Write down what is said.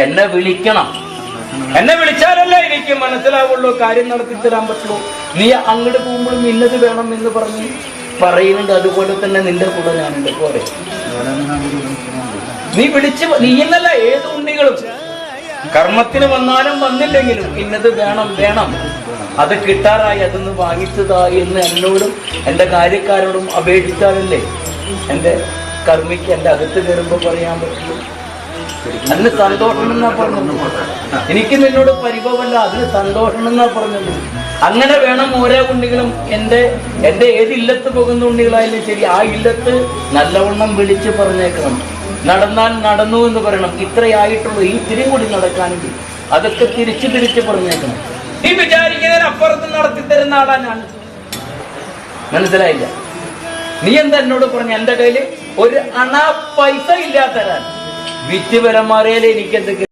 എന്നെ വിളിക്കണം. എന്നെ വിളിച്ചാലല്ലേ എനിക്ക് മനസ്സിലാവുള്ളൂ കാര്യം നടത്തി തരാൻ പറ്റുള്ളൂ. നീ അങ്ങോട്ട് പോകുമ്പോഴും ഇന്നത് വേണം എന്ന് പറഞ്ഞ് പറയുന്നുണ്ട്. അതുപോലെ തന്നെ നിന്റെ കൂടെ ഞാനുണ്ട്. പോരെ. നീ വിളിച്ച് നീ എന്നല്ല ഏത് ഉണ്ണികളും കർമ്മത്തിന് വന്നാലും വന്നില്ലെങ്കിലും ഇന്നത് വേണം വേണം. അത് കിട്ടാറായി അതൊന്ന് വാങ്ങിച്ചതായി എന്ന് എന്നോടും എന്റെ കാര്യക്കാരോടും അപേക്ഷിച്ചാലല്ലേ എന്റെ കർമ്മിക്ക് എന്റെ അകത്ത് കയറുമ്പോൾ പറയാൻ പറ്റുള്ളൂ. അതിന് സന്തോഷം എന്നാ പറഞ്ഞത്? എനിക്ക് നിന്നോട് പരിഭവമല്ല അതിന് സന്തോഷം എന്നാ പറഞ്ഞത്? അങ്ങനെ വേണം ഓരോ കുണ്ടികളും എന്റെ എന്റെ ഏത് ഇല്ലത്ത് പോകുന്ന കുണ്ടികളായാലും ശരി ആ ഇല്ലത്ത് നല്ലവണ്ണം വിളിച്ച് പറഞ്ഞേക്കണം. നടന്നാൽ നടന്നു എന്ന് പറയണം. ഇത്രയായിട്ടുള്ള. ഈ തിരി കൂടി നടക്കാനെങ്കിൽ അതൊക്കെ തിരിച്ച് തിരിച്ച് പറഞ്ഞേക്കണം. ഈ വിചാരിക്കുന്നതിന് അപ്പുറത്ത് നടത്തി തരുന്ന ഞാൻ. മനസ്സിലായില്ല? നീ എന്താ എന്നോട് പറഞ്ഞു? എന്റെ കയ്യിൽ ഒരു അണ പൈസ ഇല്ലാത്തരാൻ വിറ്റ് വില മാറിയാലേ എനിക്ക് എന്തെങ്കിലും